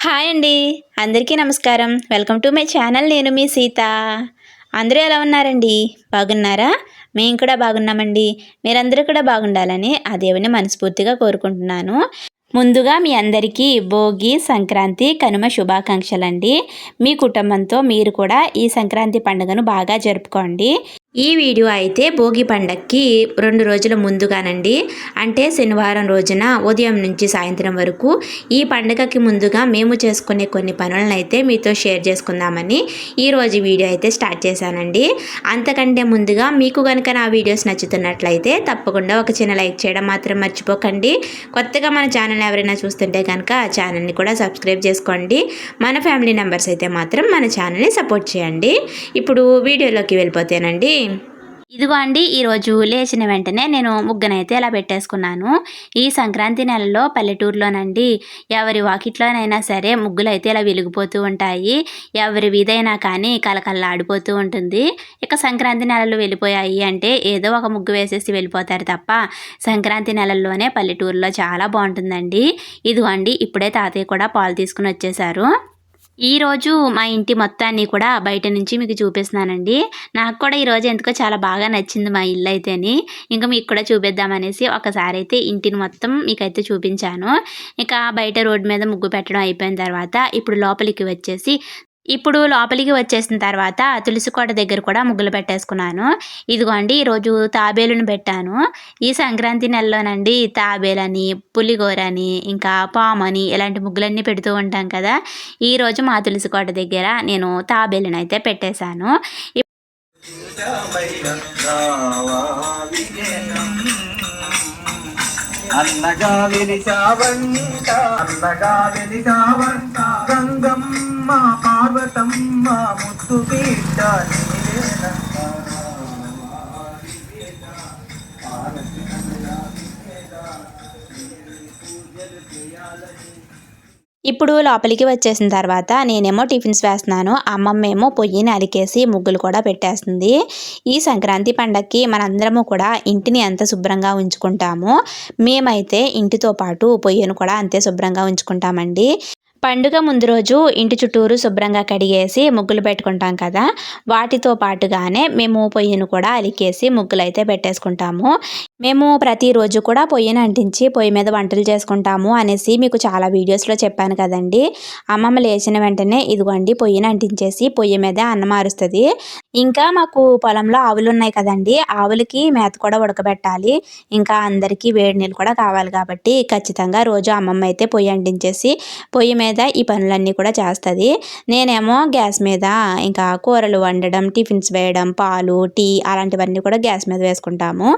Hi అండి. అందరికీ నమస్కారం. Welcome to my channel. నేను మీ సీత. అందరూ ఎలా ఉన్నారండి? బాగున్నారా? మేము కూడా బాగున్నామండి. మీరందరూ కూడా బాగుండాలని ఆ దేవుని మనస్ఫూర్తిగా కోరుకుంటున్నాను. ముందుగా మీ అందరికీ భోగి సంక్రాంతి కనుమ శుభాకాంక్షలండి. మీ కుటుంబంతో మీరు కూడా ఈ సంక్రాంతి పండుగను బాగా జరుపుకోండి. ఈ వీడియో అయితే భోగి పండక్కి రెండు రోజుల ముందుగానండి. అంటే శనివారం రోజున ఉదయం నుంచి సాయంత్రం వరకు ఈ పండగకి ముందుగా మేము చేసుకునే కొన్ని పనులను అయితే మీతో షేర్ చేసుకుందామని ఈరోజు వీడియో అయితే స్టార్ట్ చేశానండి. అంతకంటే ముందుగా మీకు కనుక నా వీడియోస్ నచ్చుతున్నట్లయితే తప్పకుండా ఒక చిన్న లైక్ చేయడం మాత్రం మర్చిపోకండి. కొత్తగా మన ఛానల్ ఎవరైనా చూస్తుంటే కనుక ఛానల్ని కూడా సబ్స్క్రైబ్ చేసుకోండి. మన ఫ్యామిలీ మెంబర్స్ అయితే మాత్రం మన ఛానల్ని సపోర్ట్ చేయండి. ఇప్పుడు వీడియోలోకి వెళ్ళిపోతేనండి ఇదిగో అండి ఈరోజు లేచిన వెంటనే నేను ముగ్గనైతే ఇలా పెట్టేసుకున్నాను. ఈ సంక్రాంతి నెలలో పల్లెటూరులోనండి ఎవరి వాకిట్లోనైనా సరే ముగ్గులు అయితే ఇలా వెలిగిపోతూ ఉంటాయి. ఎవరి వీధైనా కానీ కలకల్లాడిపోతూ ఉంటుంది. ఇక సంక్రాంతి నెలలు వెళ్ళిపోయాయి అంటే ఏదో ఒక ముగ్గు వేసేసి వెళ్ళిపోతారు తప్ప సంక్రాంతి నెలల్లోనే పల్లెటూరులో చాలా బాగుంటుందండి. ఇదిగోండి ఇప్పుడే తాతయ్య కూడా పాలు తీసుకుని వచ్చేసారు ఈరోజు మా ఇంటి మొత్తాన్ని కూడా బయట నుంచి మీకు చూపిస్తున్నానండి. నాకు కూడా ఈరోజు ఎందుకో చాలా బాగా నచ్చింది మా ఇల్లు అయితేని. ఇంకా మీకు కూడా చూపిద్దామనేసి ఒకసారి అయితే ఇంటిని మొత్తం మీకైతే చూపించాను. ఇక బయట రోడ్డు మీద ముగ్గు పెట్టడం అయిపోయిన తర్వాత ఇప్పుడు లోపలికి వచ్చేసి ఇప్పుడు లోపలికి వచ్చేసిన తర్వాత తులసి కోట దగ్గర కూడా ముగ్గులు పెట్టేసుకున్నాను. ఇదిగోండి ఈరోజు తాబేలుని పెట్టాను. ఈ సంక్రాంతి నెలలోనండి తాబేలని పులిగోరని ఇంకా పామని ఇలాంటి ముగ్గులన్నీ పెడుతూ ఉంటాం కదా. ఈరోజు మా తులసి కోట దగ్గర నేను తాబేలును అయితే పెట్టేశాను. అన్నగా వెలిచావంట అన్నగా వెలిచావంట గంగమ్మ పార్వతమ్మ ముద్దు బిడ్డ ఇప్పుడు లోపలికి వచ్చేసిన తర్వాత నేనేమో టిఫిన్స్ వేస్తున్నాను. అమ్మమ్మ ఏమో పొయ్యిని అలికేసి ముగ్గులు కూడా పెట్టేస్తుంది. ఈ సంక్రాంతి పండక్కి మనందరము కూడా ఇంటిని ఎంత శుభ్రంగా ఉంచుకుంటామో. మేమైతే ఇంటితో పాటు పొయ్యిని కూడా అంతే శుభ్రంగా ఉంచుకుంటామండి. పండుగ ముందు రోజు ఇంటి చుట్టూరు శుభ్రంగా కడిగేసి ముగ్గులు పెట్టుకుంటాం కదా. వాటితో పాటుగానే మేము పొయ్యిను కూడా అలికేసి ముగ్గులు అయితే పెట్టేసుకుంటాము. మేము ప్రతిరోజు కూడా పొయ్యిని అంటించి పొయ్యి మీద వంటలు చేసుకుంటాము అనేసి మీకు చాలా వీడియోస్లో చెప్పాను కదండి. అమ్మమ్మ లేచిన వెంటనే ఇదిగోండి పొయ్యిని అంటించేసి పొయ్యి మీద అన్నం మారుస్తుంది. ఇంకా మాకు పొలంలో ఆవులు ఉన్నాయి కదండి. ఆవులకి మేత కూడా ఉడకబెట్టాలి. ఇంకా అందరికీ వేడి నీళ్ళు కూడా కావాలి కాబట్టి ఖచ్చితంగా రోజు అమ్మమ్మ అయితే పొయ్యి అంటించేసి పొయ్యి మీద మీద ఈ పనులన్నీ కూడా చేస్తుంది. నేనేమో గ్యాస్ మీద ఇంకా కూరలు వండడం టిఫిన్స్ వేయడం పాలు టీ అలాంటివన్నీ కూడా గ్యాస్ మీద వేసుకుంటాము.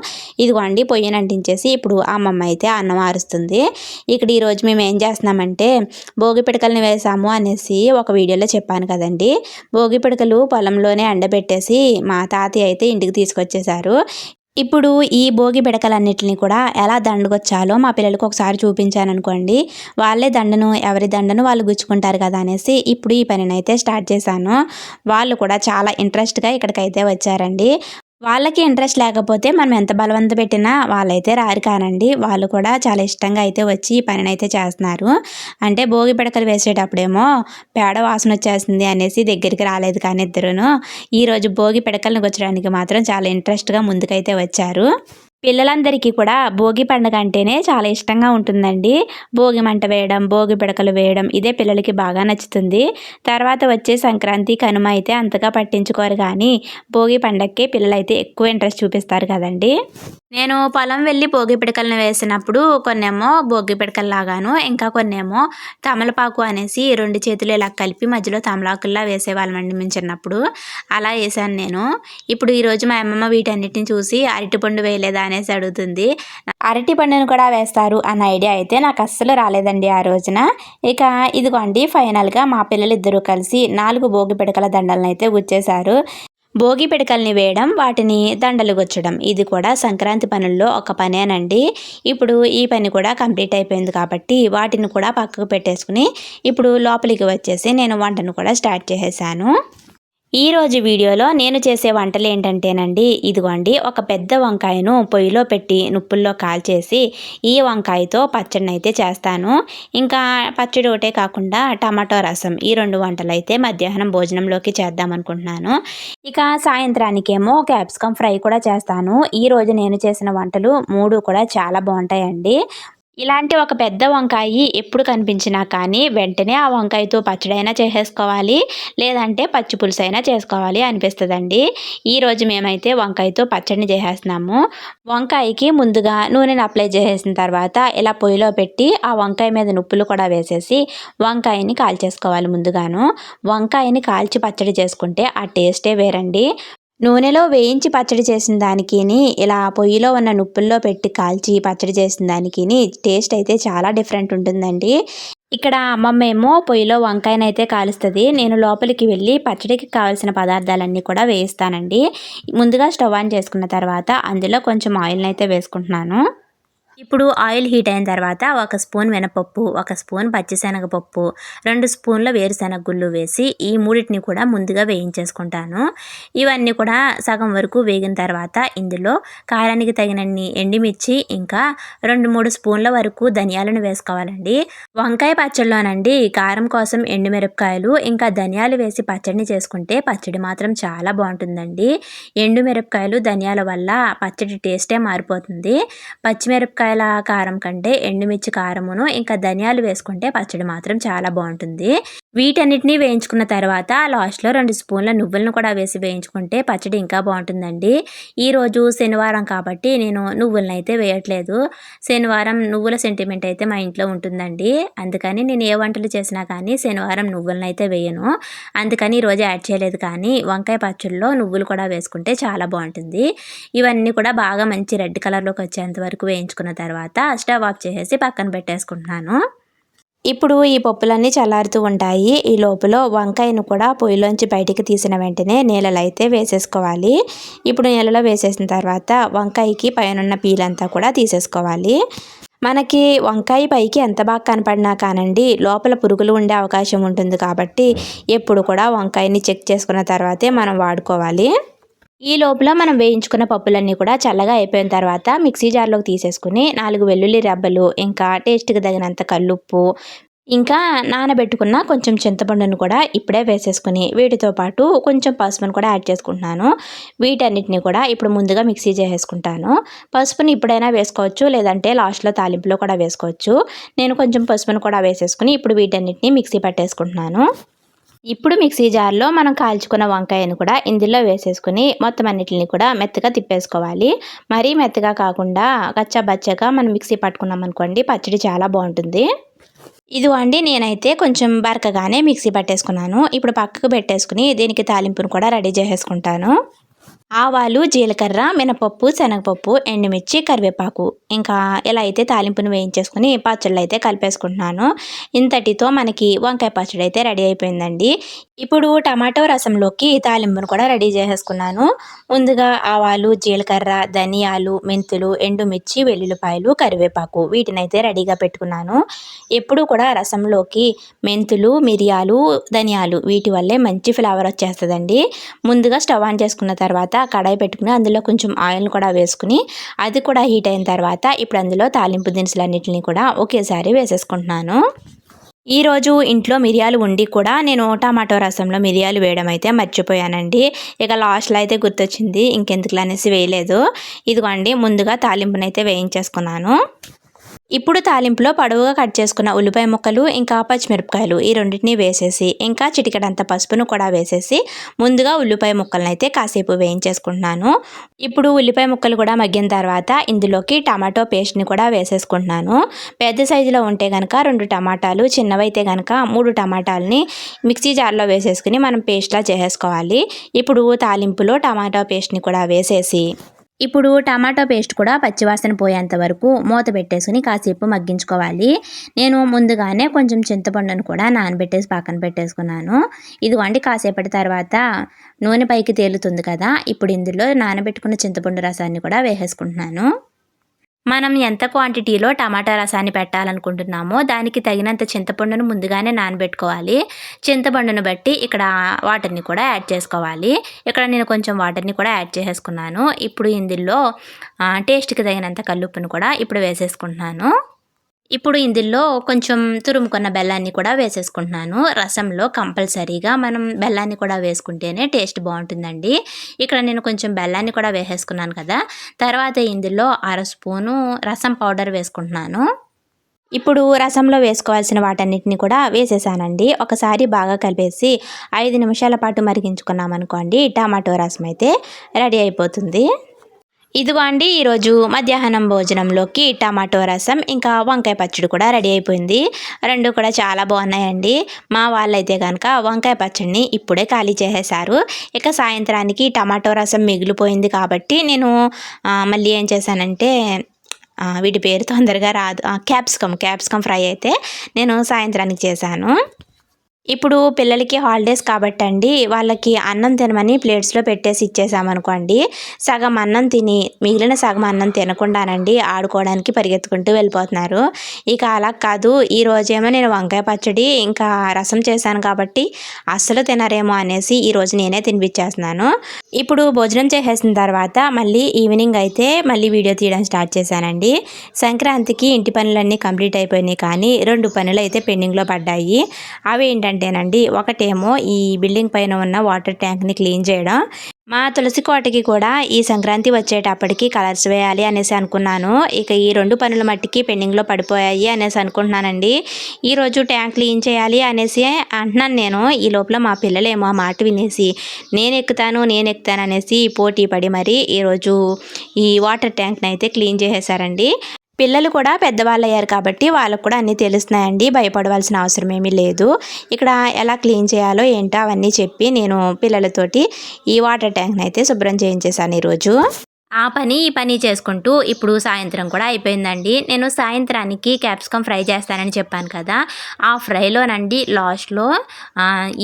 ఇదిగోండి పొయ్యిని అంటించేసి ఇప్పుడు అమ్మమ్మ అయితే అన్నం ఆరుస్తుంది. ఇక్కడ ఈరోజు మేము ఏం చేస్తున్నామంటే భోగి పిడకల్ని వేసాము అనేసి ఒక వీడియోలో చెప్పాను కదండి. భోగి పిడకలు పొలంలోనే ఎండబెట్టేసి మా తాతయ్య అయితే ఇంటికి తీసుకొచ్చేసారు ఇప్పుడు ఈ భోగి పిడకలన్నిటిని కూడా ఎలా దండగొచ్చాలో మా పిల్లలకు ఒకసారి చూపించాను అనుకోండి వాళ్ళే దండను ఎవరి దండను వాళ్ళు గుచ్చుకుంటారు కదా అనేసి ఇప్పుడు ఈ పనిని అయితే స్టార్ట్ చేశాను. వాళ్ళు కూడా చాలా ఇంట్రెస్ట్గా ఇక్కడికైతే వచ్చారండి. వాళ్ళకి ఇంట్రెస్ట్ లేకపోతే మనం ఎంత బలవంత పెట్టినా వాళ్ళైతే రారు కానండి. వాళ్ళు కూడా చాలా ఇష్టంగా అయితే వచ్చి ఈ పనిని అయితే చేస్తున్నారు. అంటే భోగి పిడకలు వేసేటప్పుడేమో పేడ వాసన వచ్చేస్తుంది అనేసి దగ్గరికి రాలేదు కానీ ఇద్దరును. ఈరోజు భోగి పిడకలను గుచ్చడానికి మాత్రం చాలా ఇంట్రెస్ట్గా ముందుకైతే వచ్చారు. పిల్లలందరికీ కూడా భోగి పండుగ అంటేనే చాలా ఇష్టంగా ఉంటుందండి. భోగి మంట వేయడం భోగి పిడకలు వేయడం ఇదే పిల్లలకి బాగా నచ్చుతుంది. తర్వాత వచ్చే సంక్రాంతి కనుమ అయితే అంతగా పట్టించుకోరు కానీ భోగి పండగకి పిల్లలైతే ఎక్కువ ఇంట్రెస్ట్ చూపిస్తారు కదండి. నేను పొలం వెళ్ళి భోగి పిడకలను వేసినప్పుడు కొన్నేమో భోగి పిడకలు లాగాను ఇంకా కొన్నేమో తమలపాకు అనేసి రెండు చేతులు ఇలా కలిపి మధ్యలో తమలాకుల్లా వేసేవాళ్ళమండి మేము చిన్నప్పుడు. అలా వేసాను నేను. ఇప్పుడు ఈరోజు మా అమ్మమ్మ వీటన్నిటిని చూసి అరటిపండు వేయలేదా అనేసి అడుగుతుంది. అరటి పండును కూడా వేస్తారు అన్న ఐడియా అయితే నాకు అస్సలు రాలేదండి ఆ రోజున. ఇక ఇదిగోండి ఫైనల్గా మా పిల్లలు ఇద్దరూ కలిసి నాలుగు భోగి పిడకల దండలను అయితే గుచ్చేశారు. భోగి పిడకల్ని వేయడం వాటిని దండలు గుచ్చడం. ఇది కూడా సంక్రాంతి పనుల్లో ఒక పనేనండి ఇప్పుడు ఈ పని కూడా కంప్లీట్ అయిపోయింది కాబట్టి వాటిని కూడా పక్కకు పెట్టేసుకుని ఇప్పుడు లోపలికి వచ్చేసి నేను వంటను కూడా స్టార్ట్ చేసేసాను. ఈరోజు వీడియోలో నేను చేసే వంటలు ఏంటంటేనండి ఇదిగోండి ఒక పెద్ద వంకాయను పొయ్యిలో పెట్టి నుప్పుల్లో కాల్చేసి ఈ వంకాయతో పచ్చడిని అయితే చేస్తాను. ఇంకా పచ్చడి ఒకటే కాకుండా టమాటో రసం ఈ రెండు వంటలు అయితే మధ్యాహ్నం భోజనంలోకి చేద్దాం అనుకుంటున్నాను ఇక సాయంత్రానికేమో క్యాప్సికమ్ ఫ్రై కూడా చేస్తాను. ఈరోజు నేను చేసిన వంటలు మూడు కూడా చాలా బాగుంటాయండి. ఇలాంటి ఒక పెద్ద వంకాయ ఎప్పుడు కనిపించినా కానీ వెంటనే ఆ వంకాయతో పచ్చడైనా చేసేసుకోవాలి. లేదంటే పచ్చి పులుసు అయినా చేసుకోవాలి అనిపిస్తుందండి. ఈరోజు మేమైతే వంకాయతో పచ్చడిని చేసేస్తున్నాము. వంకాయకి ముందుగా నూనెను అప్లై చేసేసిన తర్వాత ఇలా పొయ్యిలో పెట్టి ఆ వంకాయ మీద నుప్పులు కూడా వేసేసి వంకాయని కాల్చేసుకోవాలి ముందుగాను. వంకాయని కాల్చి పచ్చడి చేసుకుంటే ఆ టేస్టే వేరండి. నూనెలో వేయించి పచ్చడి చేసిన దానికి ఇలా పొయ్యిలో ఉన్న నుప్పుల్లో పెట్టి కాల్చి పచ్చడి చేసిన దానికి టేస్ట్ అయితే చాలా డిఫరెంట్ ఉంటుందండి. ఇక్కడ అమ్మమ్మ ఏమో పొయ్యిలో వంకాయనైతే కాలుస్తుంది. నేను లోపలికి వెళ్ళి పచ్చడికి కావాల్సిన పదార్థాలన్నీ కూడా వేయిస్తానండి. ముందుగా స్టవ్ ఆన్ చేసుకున్న తర్వాత అందులో కొంచెం ఆయిల్ని అయితే వేసుకుంటున్నాను. ఇప్పుడు ఆయిల్ హీట్ అయిన తర్వాత ఒక స్పూన్ మినపప్పు ఒక స్పూన్ పచ్చిశనగపప్పు రెండు స్పూన్ల వేరుశనగ గుళ్ళు వేసి ఈ మూడింటిని కూడా ముందుగా వేయించేసుకుంటాను. ఇవన్నీ కూడా సగం వరకు వేగిన తర్వాత ఇందులో కారానికి తగినన్ని ఎండిమిర్చి ఇంకా రెండు మూడు స్పూన్ల వరకు ధనియాలను వేసుకోవాలండి. వంకాయ పచ్చడిలోనండి కారం కోసం ఎండుమిరపకాయలు ఇంకా ధనియాలు వేసి పచ్చడిని చేసుకుంటే పచ్చడి మాత్రం చాలా బాగుంటుందండి. ఎండుమిరపకాయలు ధనియాల వల్ల పచ్చడి టేస్టే మారిపోతుంది. పచ్చిమిరపకాయ మిరపకాయల కారం కంటే ఎండుమిర్చి కారమును ఇంకా ధనియాలు వేసుకుంటే పచ్చడి మాత్రం చాలా బాగుంటుంది. వీటన్నిటిని వేయించుకున్న తర్వాత లాస్ట్లో రెండు స్పూన్ల నువ్వులను కూడా వేసి వేయించుకుంటే పచ్చడి ఇంకా బాగుంటుందండి. ఈరోజు శనివారం కాబట్టి నేను నువ్వులను అయితే వేయట్లేదు. శనివారం నువ్వుల సెంటిమెంట్ అయితే మా ఇంట్లో ఉంటుందండి. అందుకని నేను ఏ వంటలు చేసినా కానీ శనివారం నువ్వులను అయితే వేయను. అందుకని ఈరోజు యాడ్ చేయలేదు కానీ వంకాయ పచ్చడిలో నువ్వులు కూడా వేసుకుంటే చాలా బాగుంటుంది. ఇవన్నీ కూడా బాగా మంచి రెడ్ కలర్లోకి వచ్చేంత వరకు వేయించుకున్న తర్వాత స్టవ్ ఆఫ్ చేసేసి పక్కన పెట్టేసుకుంటున్నాను. ఇప్పుడు ఈ పప్పులన్నీ చల్లారుతూ ఉంటాయి. ఈ లోపల వంకాయను కూడా పొయ్యిలోంచి బయటికి తీసిన వెంటనే నీళ్ళలో అయితే వేసేసుకోవాలి. ఇప్పుడు నీళ్ళలో వేసేసిన తర్వాత వంకాయకి పైన పీలంతా కూడా తీసేసుకోవాలి. మనకి వంకాయ పైకి ఎంత బాగా కనపడినా కానండి లోపల పురుగులు ఉండే అవకాశం ఉంటుంది కాబట్టి ఎప్పుడు కూడా వంకాయని చెక్ చేసుకున్న తర్వాతే మనం వాడుకోవాలి. ఈ లోపల మనం వేయించుకున్న పప్పులన్నీ కూడా చల్లగా అయిపోయిన తర్వాత మిక్సీ జార్లోకి తీసేసుకుని నాలుగు వెల్లుల్లి రెబ్బలు ఇంకా టేస్ట్కి తగినంత కల్లుప్పు ఇంకా నానబెట్టుకున్న కొంచెం చింతపండును కూడా ఇప్పుడే వేసేసుకుని వీటితో పాటు కొంచెం పసుపును కూడా యాడ్ చేసుకుంటున్నాను. వీటన్నిటిని కూడా ఇప్పుడు ముందుగా మిక్సీ చేసేసుకుంటాను. పసుపుని ఇప్పుడైనా వేసుకోవచ్చు లేదంటే లాస్ట్లో తాలింపులో కూడా వేసుకోవచ్చు. నేను కొంచెం పసుపును కూడా వేసేసుకుని ఇప్పుడు వీటన్నిటిని మిక్సీ పట్టేసుకుంటున్నాను. ఇప్పుడు మిక్సీ జార్లో మనం కాల్చుకున్న వంకాయను కూడా ఇందులో వేసేసుకుని మొత్తం అన్నిటిని కూడా మెత్తగా తిప్పేసుకోవాలి. మరీ మెత్తగా కాకుండా కచ్చబచ్చగా మనం మిక్సీ పట్టుకున్నాం అనుకోండి పచ్చడి చాలా బాగుంటుంది. ఇది అండి నేనైతే కొంచెం బరకగానే మిక్సీ పట్టేసుకున్నాను. ఇప్పుడు పక్కకు పెట్టేసుకుని దీనికి తాలింపును కూడా రెడీ చేసేసుకుంటాను. ఆవాలు జీలకర్ర మినపప్పు శనగపప్పు ఎండుమిర్చి కరివేపాకు. ఇంకా ఇలా అయితే తాలింపును వేయించేసుకుని పచ్చళ్ళు అయితే కలిపేసుకుంటున్నాను. ఇంతటితో మనకి వంకాయ పచ్చడి అయితే రెడీ అయిపోయిందండి. ఇప్పుడు టమాటో రసంలోకి తాలింపును కూడా రెడీ చేసేసుకున్నాను. ముందుగా ఆవాలు జీలకర్ర ధనియాలు మెంతులు ఎండుమిర్చి వెల్లుల్లిపాయలు కరివేపాకు వీటిని అయితే రెడీగా పెట్టుకున్నాను. ఎప్పుడు కూడా రసంలోకి మెంతులు మిరియాలు ధనియాలు వీటి వల్లే మంచి ఫ్లేవర్ వచ్చేస్తుందండి. ముందుగా స్టవ్ ఆన్ చేసుకున్న తర్వాత కడాయి పెట్టుకుని అందులో కొంచెం ఆయిల్ కూడా వేసుకుని అది కూడా హీట్ అయిన తర్వాత ఇప్పుడు అందులో తాలింపు దినుసులన్నింటినీ కూడా ఒకేసారి వేసేసుకుంటున్నాను. ఈరోజు ఇంట్లో మిరియాలు ఉండి కూడా నేను టమాటో రసంలో మిరియాలు వేయడం అయితే మర్చిపోయానండి. ఇక లాస్ట్లో అయితే గుర్తొచ్చింది ఇంకెందుకు అనేసి వేయలేదు. ఇదిగోండి ముందుగా తాలింపునైతే వేయించేసుకున్నాను. ఇప్పుడు తాలింపులో పొడవుగా కట్ చేసుకున్న ఉల్లిపాయ ముక్కలు ఇంకా పచ్చిమిరపకాయలు ఈ రెండింటిని వేసేసి ఇంకా చిటికడంత పసుపును కూడా వేసేసి ముందుగా ఉల్లిపాయ ముక్కలను అయితే కాసేపు వేయించేసుకుంటున్నాను. ఇప్పుడు ఉల్లిపాయ ముక్కలు కూడా మగ్గిన తర్వాత ఇందులోకి టమాటో పేస్ట్ని కూడా వేసేసుకుంటున్నాను. పెద్ద సైజులో ఉంటే కనుక రెండు టమాటాలు చిన్నవైతే కనుక మూడు టమాటాలని మిక్సీ జార్లో వేసేసుకుని మనం పేస్ట్లా చేసేసుకోవాలి. ఇప్పుడు తాలింపులో టమాటో పేస్ట్ని కూడా వేసేసి ఇప్పుడు టమాటో పేస్ట్ కూడా పచ్చివాసన పోయేంత వరకు మూత పెట్టేసుకుని కాసేపు మగ్గించుకోవాలి. నేను ముందుగానే కొంచెం చింతపండును కూడా నానబెట్టేసి పక్కన పెట్టేసుకున్నాను. ఇదిగోండి కాసేపటి తర్వాత నూనె పైకి తేలుతుంది కదా ఇప్పుడు ఇందులో నానబెట్టుకున్న చింతపండు రసాన్ని కూడా వేసేసుకుంటున్నాను. మనం ఎంత క్వాంటిటీలో టమాటా రసాన్ని పెట్టాలనుకుంటున్నామో దానికి తగినంత చింతపండును ముందుగానే నానబెట్టుకోవాలి. చింతపండును బట్టి ఇక్కడ వాటర్ని కూడా యాడ్ చేసుకోవాలి. ఇక్కడ నేను కొంచెం వాటర్ని కూడా యాడ్ చేసేసుకున్నాను. ఇప్పుడు ఇందులో టేస్ట్కి తగినంత కల్లుప్పును కూడా ఇప్పుడు వేసేసుకుంటున్నాను. ఇప్పుడు ఇందులో కొంచెం తురుముకున్న బెల్లాన్ని కూడా వేసేసుకుంటున్నాను. రసంలో కంపల్సరీగా మనం బెల్లాన్ని కూడా వేసుకుంటేనే టేస్ట్ బాగుంటుందండి. ఇక్కడ నేను కొంచెం బెల్లాన్ని కూడా వేసేసుకున్నాను కదా. తర్వాత ఇందులో అర స్పూను రసం పౌడర్ వేసుకుంటున్నాను. ఇప్పుడు రసంలో వేసుకోవాల్సిన వాటన్నిటిని కూడా వేసేసానండి. ఒకసారి బాగా కలిపేసి ఐదు నిమిషాల పాటు మరిగించుకున్నాం అనుకోండి టమాటో రసం అయితే రెడీ అయిపోతుంది. ఇదిగో అండి ఈరోజు మధ్యాహ్నం భోజనంలోకి టమాటో రసం ఇంకా వంకాయ పచ్చడి కూడా రెడీ అయిపోయింది. రెండు కూడా చాలా బాగున్నాయండి. మా వాళ్ళైతే కనుక వంకాయ పచ్చడిని ఇప్పుడే ఖాళీ చేసేసారు ఇక సాయంత్రానికి టమాటో రసం మిగిలిపోయింది కాబట్టి నేను మళ్ళీ ఏం చేశానంటే వీటి పేరు తొందరగా రాదు. క్యాప్సికమ్ క్యాప్సికమ్ ఫ్రై అయితే నేను సాయంత్రానికి చేశాను. ఇప్పుడు పిల్లలకి హాలిడేస్ కాబట్టి అండి వాళ్ళకి అన్నం తినమని ప్లేట్స్లో పెట్టేసి ఇచ్చేసామనుకోండి సగం అన్నం తిని మిగిలిన సగం అన్నం తినకుండానండి ఆడుకోవడానికి పరిగెత్తుకుంటూ వెళ్ళిపోతున్నారు. ఇక అలా కాదు ఈ రోజేమో నేను వంకాయ పచ్చడి ఇంకా రసం చేశాను కాబట్టి అస్సలు తినరేమో అనేసి ఈ రోజు నేనే తినిపించేస్తున్నాను. ఇప్పుడు భోజనం చేసేసిన తర్వాత మళ్ళీ ఈవినింగ్ అయితే మళ్ళీ వీడియో తీయడం స్టార్ట్ చేశానండి. సంక్రాంతికి ఇంటి పనులన్నీ కంప్లీట్ అయిపోయినాయి కానీ రెండు పనులు అయితే పెండింగ్లో పడ్డాయి. అవి ఏంటంటే ఏంటంటేనండి ఒకటేమో ఈ బిల్డింగ్ పైన ఉన్న వాటర్ ట్యాంక్ని క్లీన్ చేయడం. మా తులసి కోటకి కూడా ఈ సంక్రాంతి వచ్చేటప్పటికి కలర్స్ వేయాలి అనేసి అనుకున్నాను. ఇక ఈ రెండు పనుల మట్టికి పెండింగ్లో పడిపోయాయి అనేసి అనుకుంటున్నానండి. ఈరోజు ట్యాంక్ క్లీన్ చేయాలి అనేసి అంటున్నాను నేను. ఈ లోపల మా పిల్లలేమో ఆ మాట వినేసి నేను ఎక్కుతాను నేను ఎక్కుతాను అనేసి పోటీ పడి మరి ఈరోజు ఈ వాటర్ ట్యాంక్ని అయితే క్లీన్ చేసేసారండి. పిల్లలు కూడా పెద్దవాళ్ళు అయ్యారు కాబట్టి వాళ్ళకు కూడా అన్నీ తెలుస్తున్నాయండి. భయపడవలసిన అవసరం ఏమీ లేదు. ఇక్కడ ఎలా క్లీన్ చేయాలో ఏంటో అవన్నీ చెప్పి నేను పిల్లలతోటి ఈ వాటర్ ట్యాంక్ని అయితే శుభ్రం చేయించేశాను ఈరోజు. ఆ పని ఈ పని చేసుకుంటూ ఇప్పుడు సాయంత్రం కూడా అయిపోయిందండి. నేను సాయంత్రానికి క్యాప్సికమ్ ఫ్రై చేస్తానని చెప్పాను కదా ఆ ఫ్రైలోనండి లాస్ట్లో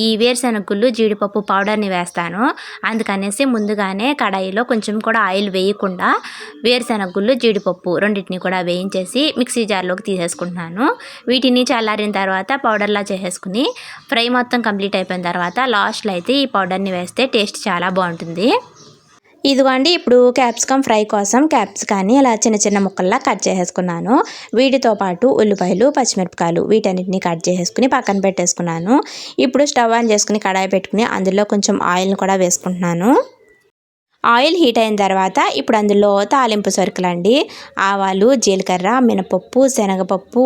ఈ వేరుశనగుళ్ళు జీడిపప్పు పౌడర్ని వేస్తాను. అందుకనేసి ముందుగానే కడాయిలో కొంచెం కూడా ఆయిల్ వేయకుండా వేరుశనగుళ్ళు జీడిపప్పు రెండింటిని కూడా వేయించేసి మిక్సీ జార్లోకి తీసేసుకుంటున్నాను. వీటిని చల్లారిన తర్వాత పౌడర్లా చేసేసుకుని ఫ్రై మొత్తం కంప్లీట్ అయిపోయిన తర్వాత లాస్ట్లో అయితే ఈ పౌడర్ని వేస్తే టేస్ట్ చాలా బాగుంటుంది. ఇదిగోండి ఇప్పుడు క్యాప్సికమ్ ఫ్రై కోసం క్యాప్సికాన్ని ఇలా చిన్న చిన్న ముక్కల్లా కట్ చేసేసుకున్నాను. వీటితో పాటు ఉల్లిపాయలు పచ్చిమిరపకాయలు వీటన్నిటిని కట్ చేసేసుకుని పక్కన పెట్టేసుకున్నాను. ఇప్పుడు స్టవ్ ఆన్ చేసుకుని కడాయి పెట్టుకుని అందులో కొంచెం ఆయిల్ని కూడా వేసుకుంటున్నాను. ఆయిల్ హీట్ అయిన తర్వాత ఇప్పుడు అందులో తాలింపు సరుకులండి. ఆవాలు జీలకర్ర మినపప్పు శనగపప్పు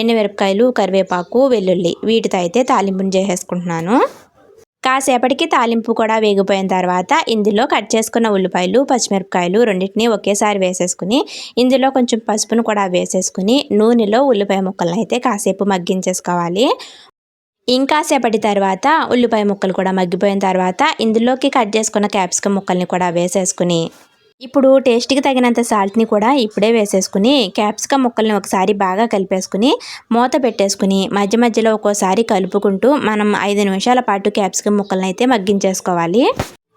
ఎండుమిరపకాయలు కరివేపాకు వెల్లుల్లి వీటితో అయితే తాలింపుని చేసేసుకుంటున్నాను. కాసేపటికి తాలింపు కూడా వేగిపోయిన తర్వాత ఇందులో కట్ చేసుకున్న ఉల్లిపాయలు పచ్చిమిరపకాయలు రెండింటిని ఒకేసారి వేసేసుకుని ఇందులో కొంచెం పసుపును కూడా వేసేసుకుని నూనెలో ఉల్లిపాయ ముక్కలను అయితే కాసేపు మగ్గించేసుకోవాలి. ఇంకాసేపటి తర్వాత ఉల్లిపాయ ముక్కలు కూడా మగ్గిపోయిన తర్వాత ఇందులోకి కట్ చేసుకున్న క్యాప్సికమ్ ముక్కల్ని కూడా వేసేసుకుని ఇప్పుడు టేస్ట్కి తగినంత సాల్ట్ని కూడా ఇప్పుడే వేసేసుకుని క్యాప్సికమ్ ముక్కల్ని ఒకసారి బాగా కలిపేసుకుని మూత పెట్టేసుకుని మధ్య మధ్యలో ఒక్కోసారి కలుపుకుంటూ మనం ఐదు నిమిషాల పాటు క్యాప్సికమ్ ముక్కల్ని అయితే మగ్గించేసుకోవాలి.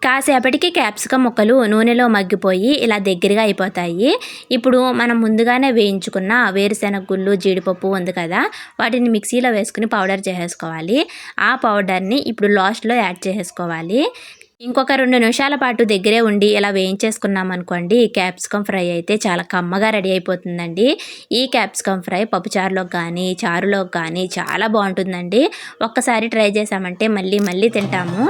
కాసేపటికి క్యాప్సికమ్ ముక్కలు నూనెలో మగ్గిపోయి ఇలా దగ్గరగా అయిపోతాయి. ఇప్పుడు మనం ముందుగానే వేయించుకున్న వేరుశెనగ గుళ్ళు జీడిపప్పు ఉంది కదా వాటిని మిక్సీలో వేసుకుని పౌడర్ చేసేసుకోవాలి. ఆ పౌడర్ని ఇప్పుడు లాస్ట్లో యాడ్ చేసేసుకోవాలి. ఇంకొక రెండు నిమిషాల పాటు దగ్గరే ఉండి ఇలా వేయించేసుకున్నాం అనుకోండి ఈ క్యాప్సికమ్ ఫ్రై అయితే చాలా కమ్మగా రెడీ అయిపోతుందండి. ఈ క్యాప్సికమ్ ఫ్రై పప్పుచారులోకి కానీ చారులోకి కానీ చాలా బాగుంటుందండి. ఒక్కసారి ట్రై చేసామంటే మళ్ళీ మళ్ళీ తింటాము.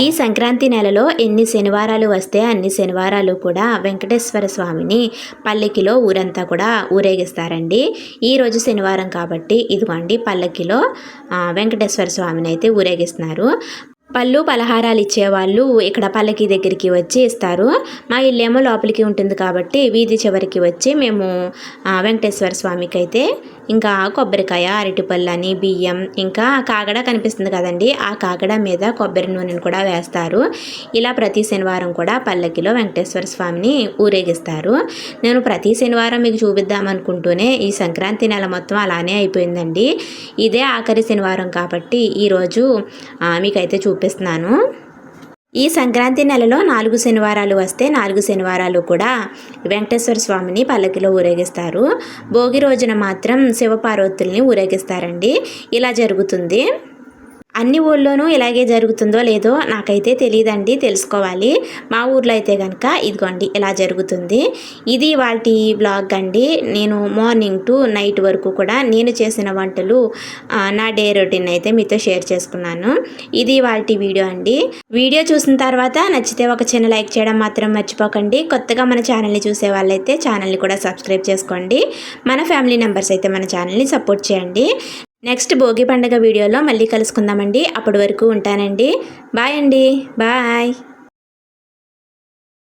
ఈ సంక్రాంతి నెలలో ఎన్ని శనివారాలు వస్తే అన్ని శనివారాలు కూడా వెంకటేశ్వర స్వామిని పల్లకిలో ఊరంతా కూడా ఊరేగిస్తారండి. ఈరోజు శనివారం కాబట్టి ఇదిగోండి పల్లకిలో వెంకటేశ్వర స్వామిని అయితే ఊరేగిస్తున్నారు. పళ్ళు పలహారాలు ఇచ్చేవాళ్ళు ఇక్కడ పల్లకి దగ్గరికి వచ్చి ఇస్తారు. మా ఇల్లేమో లోపలికి ఉంటుంది కాబట్టి వీధి చివరికి వచ్చి మేము వెంకటేశ్వర స్వామికి అయితే ఇంకా కొబ్బరికాయ అరటిపళ్ళు అని బియ్యం ఇంకా కాగడ కనిపిస్తుంది కదండి. ఆ కాగడ మీద కొబ్బరి నూనెను కూడా వేస్తారు. ఇలా ప్రతి శనివారం కూడా పల్లకిలో వెంకటేశ్వర స్వామిని ఊరేగిస్తారు. నేను ప్రతి శనివారం మీకు చూపిద్దామనుకుంటూనే ఈ సంక్రాంతి నెల మొత్తం అలానే అయిపోయిందండి. ఇదే ఆఖరి శనివారం కాబట్టి ఈరోజు మీకైతే చూపిస్తున్నాను. ఈ సంక్రాంతి నెలలో నాలుగు శనివారాలు వస్తే నాలుగు శనివారాలు కూడా వెంకటేశ్వర స్వామిని పల్లకిలో ఊరేగిస్తారు. భోగి రోజున మాత్రం శివపార్వతుల్ని ఊరేగిస్తారండి. ఇలా జరుగుతుంది. అన్ని ఊళ్ళోనూ ఇలాగే జరుగుతుందో లేదో నాకైతే తెలియదండి తెలుసుకోవాలి. మా ఊర్లో అయితే కనుక ఇదిగోండి ఇలా జరుగుతుంది. ఇది వాటి బ్లాగ్ అండి. నేను మార్నింగ్ టు నైట్ వరకు కూడా నేను చేసిన వంటలు నా డే రొటీన్ అయితే మీతో షేర్ చేసుకున్నాను. ఇది వాటి వీడియో అండి. వీడియో చూసిన తర్వాత నచ్చితే ఒక చిన్న లైక్ చేయడం మాత్రం మర్చిపోకండి. కొత్తగా మన ఛానల్ని చూసే వాళ్ళైతే ఛానల్ని కూడా సబ్స్క్రైబ్ చేసుకోండి. మన ఫ్యామిలీ మెంబర్స్ అయితే మన ఛానల్ని సపోర్ట్ చేయండి. నెక్స్ట్ భోగి పండుగ వీడియోలో మళ్ళీ కలుసుకుందామండి. అప్పటి వరకు ఉంటానండి. బాయ్ అండి. బాయ్.